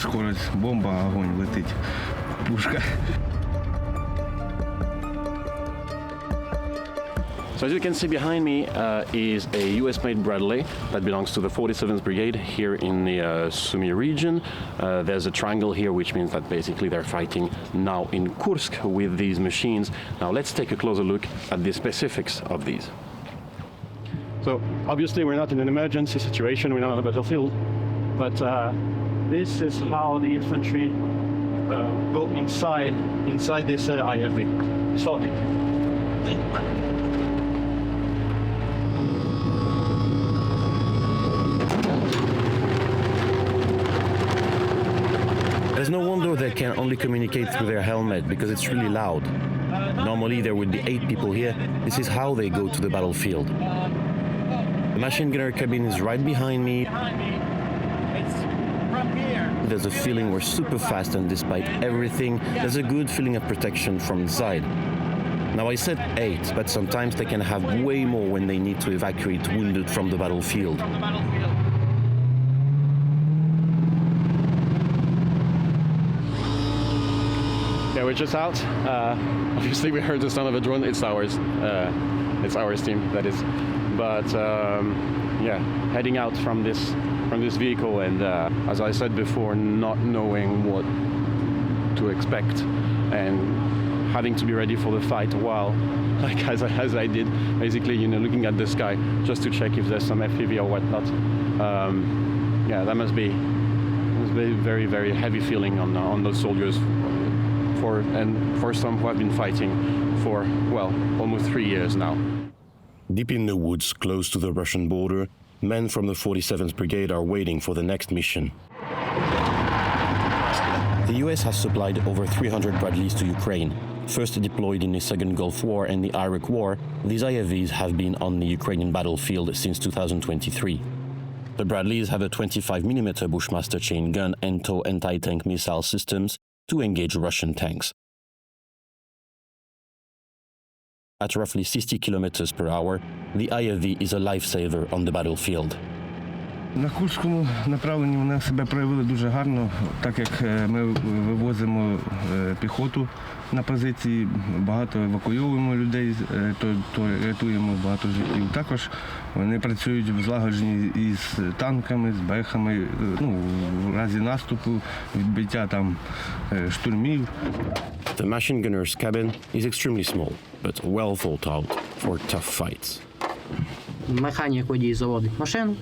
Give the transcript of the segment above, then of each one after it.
скорость, бомба, огонь летить. Пушка. So as you can see behind me uh, is a US-made Bradley that belongs to the 47th Brigade here in the uh, Sumy region. Uh, there's a triangle here, which means that basically they're fighting now in Kursk with these machines. Now let's take a closer look at the specifics of these. So obviously we're not in an emergency situation, we're not on a battlefield, but uh, this is how the infantry uh, go inside inside this uh, IFV. So There's no wonder they can only communicate through their helmet because it's really loud. Normally there would be eight people here. This is how they go to the battlefield. The machine gunner cabin is right behind me. There's a feeling we're super fast and despite everything, there's a good feeling of protection from inside. Now I said eight, but sometimes they can have way more when they need to evacuate wounded from the battlefield. Yeah, we're just out. Uh, obviously, we heard the sound of a drone. It's ours. Uh, it's ours team, that is. But um, yeah, heading out from this from this vehicle, and uh, as I said before, not knowing what to expect, and having to be ready for the fight while, like as I, as I did, basically, you know, looking at the sky just to check if there's some FPV or whatnot. Um, yeah, that must be must very very heavy feeling on on those soldiers for and for some who have been fighting for well almost three years now. Deep in the woods close to the Russian border, men from the 47th Brigade are waiting for the next mission. The US has supplied over 300 Bradleys to Ukraine. First deployed in the Second Gulf War and the Iraq War, these IFVs have been on the Ukrainian battlefield since 2023. The Bradleys have a 25mm Bushmaster chain gun and TOW anti-tank missile systems to engage Russian tanks. At roughly 60 kilometers per hour, the IFV is a lifesaver on the battlefield. На Курському направленні вони себе проявили дуже гарно, так як е, ми вивозимо е, піхоту на позиції, багато евакуйовуємо людей, е, то, то рятуємо багато життів. Також вони працюють в злагодженні із танками, з бехами, ну, в разі наступу, відбиття там штурмів. The machine gunner's cabin is extremely small, but well thought out for tough fights. Механік водій заводить машину.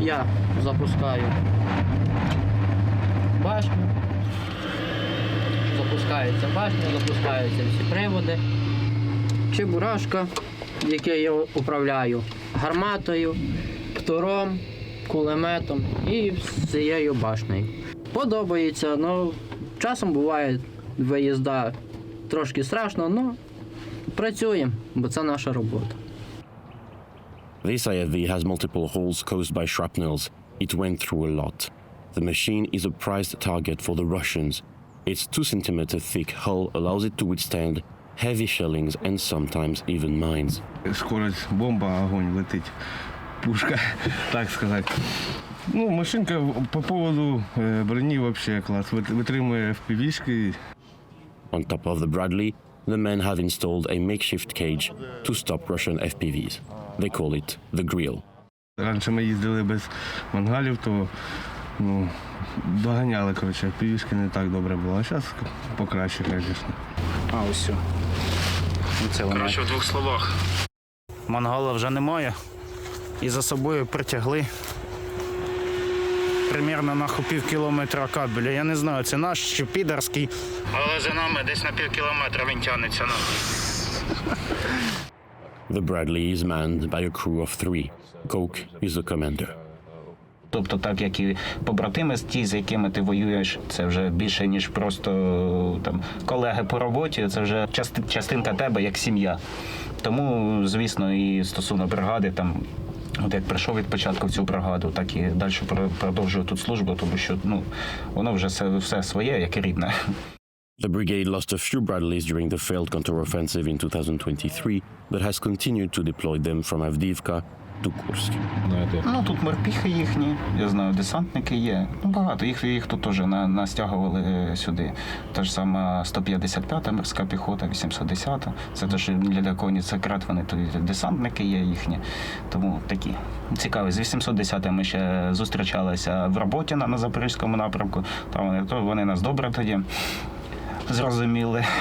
Я запускаю башню. Запускається башня, запускаються всі приводи. Чебурашка, яке я управляю гарматою, птуром, кулеметом і всією башнею. Подобається, ну часом буває виїзда трошки страшно, але працюємо, бо це наша робота. This IFV has multiple holes caused by shrapnels. It went through a lot. The machine is a prized target for the Russians. Its 2 centimeter thick hull allows it to withstand heavy shellings and sometimes even mines. Скорость, бомба, огонь летить. Пушка, так сказати. Ну, машинка по поводу е, броні взагалі клас. Вит- Витримує FPV-шки. On top of the Bradley, the men have installed a makeshift cage to stop Russian FPVs. They call it the grill. Раніше ми їздили без мангалів, то ну, доганяли, коротше, FPV-шки не так добре було. А зараз покраще, звісно. А, ось. все. Оце воно. Коротше, в двох словах. Мангала вже немає. І за собою притягли. Примірно на пів кілометра кабеля. Я не знаю, це наш чи підарський. Але за нами десь на пів кілометра він тягнеться. The Bradley is manned by a crew of three. Coke is the commander. Тобто, так як і побратими з ті, з якими ти воюєш, це вже більше ніж просто там колеги по роботі, це вже части- частинка тебе як сім'я. Тому, звісно, і стосовно бригади, там, от як прийшов від початку в цю бригаду, так і далі продовжую тут службу, тому що ну воно вже все, все своє, як і рідне. The brigade lost a few Bradleys during the failed counteroffensive in 2023, but has continued to deploy them from Avdiivka to Kursk. Ну тут морпіхи їхні, я знаю, десантники є. Ну багато. Їх їх тут теж на, настягували е, сюди. Та ж сама 155-та морська піхота, 810-та. Це теж для декого не секрет, вони тут десантники є їхні. Тому такі цікаві. З 810 ми ще зустрічалися в роботі на, на Запорізькому напрямку. Там вони, то вони нас добре тоді зрозуміли.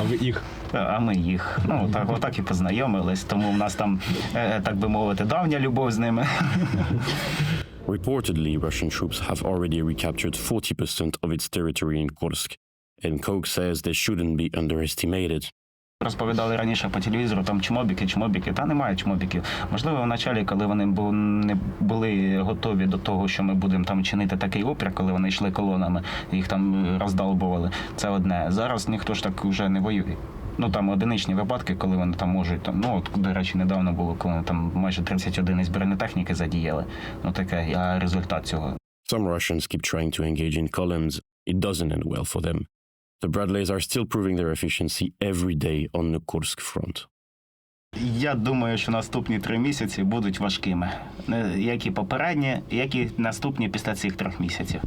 А ви їх? А ми їх. Ну так, отак і познайомились. Тому в нас там, е, так би мовити, давня любов з ними. Reportedly, Russian troops have already recaptured 40% of its territory in Kursk, and Koch says they shouldn't be underestimated. Розповідали раніше по телевізору, там чмобіки, чмобіки. Та немає чмобіків. Можливо, в началі, коли вони не були готові до того, що ми будемо там чинити такий опір, коли вони йшли колонами, їх там е, роздалбували. Це одне. Зараз ніхто ж так вже не воює. Ну там одиничні випадки, коли вони там можуть там. Ну от до речі, недавно було, коли вони там майже 30 одиниць бронетехніки задіяли. Ну таке, а результат цього Some Russians keep trying to engage in columns. It doesn't end well for them. The Bradleys are still proving their efficiency every day on the Kursk front. Я думаю, що наступні три місяці будуть важкими. Як і попередні, як і наступні після цих трьох місяців.